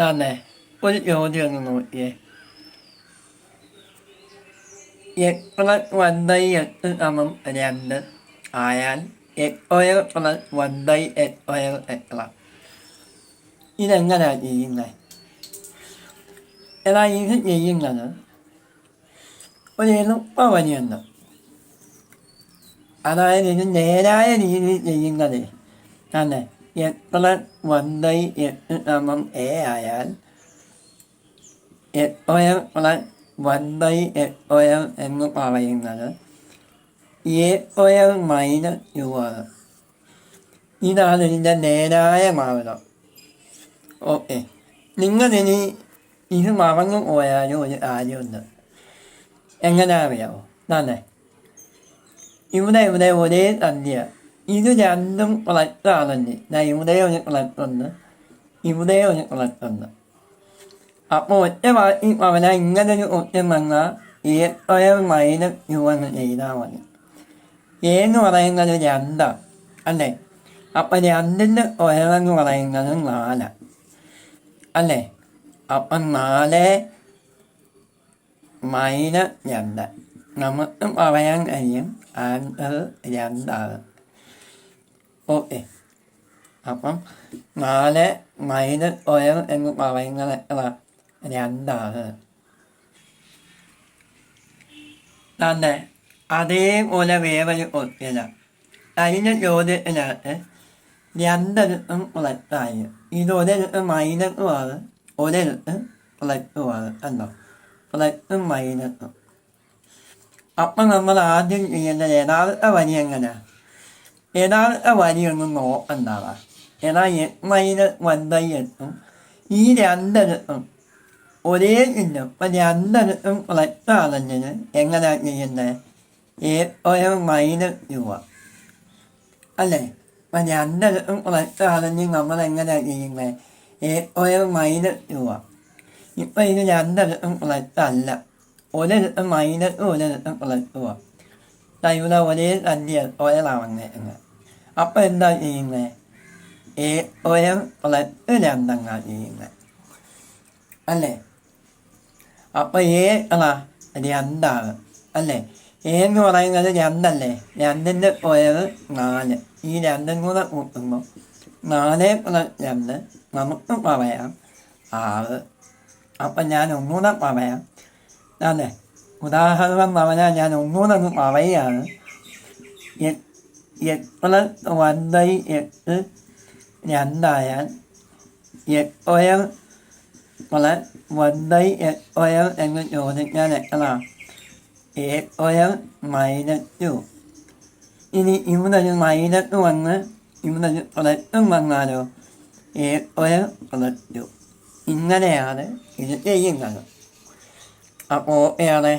തന്നെ ഒരു ചോദ്യം ഒന്ന് നോക്കിയേ. എത്ര വൺ എട്ട് സമം രണ്ട്? ആയാൽ എട്ട് ഒയർ പ്ലസ് വൺ ബൈ എത്ര? ഇതെങ്ങനെയാണ് ചെയ്യുന്നത് എന്നാൽ ഇത് ചെയ്യുന്നത് ഒരു എളുപ്പ വഴിയുണ്ട് അതായത് ഇത് നേരായ രീതിയിൽ ചെയ്യുന്നത്. തന്നെ പ്ലസ് വൺ എട്ട് എ ആയാൽ എട്ട് ഒയർ പ്ലസ് വൺ ബൈ എട്ട് എന്ന് പറയുന്നത് എ ഒയർ മൈനസ് യു ആണ് ഇതാണ് ഇതിന്റെ നേരായ മാർഗം ഓക്കെ നിങ്ങളിനി ഇത് മറന്നു പോയാലും ഒരു കാര്യമുണ്ട് എങ്ങനെ അറിയാമോ തന്നെ ഇവിടെ ഇവിടെ ഒരേ സംഖ്യ ഇത് രണ്ടും കളക്റ്റാണെങ്കിൽ ഞാൻ ഇവിടെ ഒരു വളർത്തുന്നു ഇവിടെ ഒരു വളർത്തുന്നു. അപ്പോൾ ഒറ്റ വാക്കി പറഞ്ഞാൽ ഇങ്ങനൊരു ഒറ്റം വന്നാൽ ഏഴ് മൈനസ് യു എന്ന് ചെയ്താൽ മതി. എന്ന് പറയുന്നത് രണ്ടാണ് അല്ലേ? അപ്പം രണ്ടിന്റെ ഉയരെന്ന് പറയുന്നത് നാലാണ് അല്ലേ? അപ്പം നാല് മൈനസ് രണ്ട്. നമുക്ക് പറയാൻ കഴിയും ആൻസർ രണ്ടാണ്. ഓക്കെ അപ്പം നാല് മൈനസ് ഒയർ എന്ന് പറയുന്നത് എത്ര രണ്ടാണ്. തന്നെ. അതേപോലെ വേവൽ ഒത്തില്ല കഴിഞ്ഞ ചോദ്യത്തിനകത്ത് രണ്ടെടുത്തും പ്ലസ്സായി ഇത് ഒരെഴുത്ത് മൈനസുമാണ് ഒരെടുത്ത് പ്ലസ്സുമാണ് കണ്ടോ പ്ലസ്സും മൈനസും. അപ്പം നമ്മൾ ആദ്യം ചെയ്യേണ്ടത് യഥാർത്ഥ വരി എങ്ങനെയാണ് യഥാർത്ഥ വരിയൊന്നും നോക്കണ്ടാവാ എന്നാൽ എട്ട് മൈനസ് വൺ ബൈ ഈ രണ്ടെഴുത്തും ഒരേ ചിഹ്നം അപ്പം രണ്ടെഴുത്തും പ്ലസ്സാണെങ്കിൽ എങ്ങനെയാണ് ചെയ്യുന്നത് ഏ ഒരു മൈനസ് രൂപ അല്ലേ അപ്പം രണ്ടെഴുത്തും പ്ലസ്സാണെങ്കിൽ നമ്മൾ എങ്ങനെയാണ് ചെയ്യുന്നത് ഏ ഒരു മൈനസ് രൂപ ഇപ്പം ഇത് രണ്ടെഴുത്തും പ്ലസ് അല്ല ഒരിടത്തും മൈനസ് ഒരെഴുത്ത് ഒരേ ഇവിടെ ഒരേ സംഖ്യ ഒരാവന്നേക്കുന്നത് അപ്പം എന്താ ചെയ്യുന്നത് എ ഒരു പ്ലസ് രണ്ടെണ്ണ ചെയ്യുന്നത് അല്ലേ? അപ്പം എ അതാ രണ്ടാണ്. അല്ലേ? എ എന്ന് പറയുന്നത് രണ്ടല്ലേ? രണ്ടിന്റെ ഉയർ നാല്. ഈ രണ്ടും കൂടെ കൂട്ടുമ്പോൾ നാല് പ്ലസ് രണ്ട്. നമുക്ക് പറയാം ആറ്. അപ്പം ഞാൻ ഒന്നുകൂടെ പറയാം. അതെ. ഉദാഹരണം പറഞ്ഞാൽ ഞാൻ ഒന്നുകൂടെ ഒന്ന് പറയുകയാണ്. എട്ട് വന്നൈ എട്ട് രണ്ടായാൽ എട്ട് ഒയർ പ്ലസ് വൺ ബൈ എന്ന് ചോദിക്കാൻ എത്ര എട്ട് ഒയർ മൈനസ് ടു ഇനി ഇവിടെ ഒരു മൈനസ് വന്ന് ഇവിടെ ഒരു പ്ലസും വന്നാലോ എട്ട് ഒയർ പ്ലസ് ഇങ്ങനെയാണ് ഇത് ചെയ്യുന്നത് അപ്പോൾ ഏറെ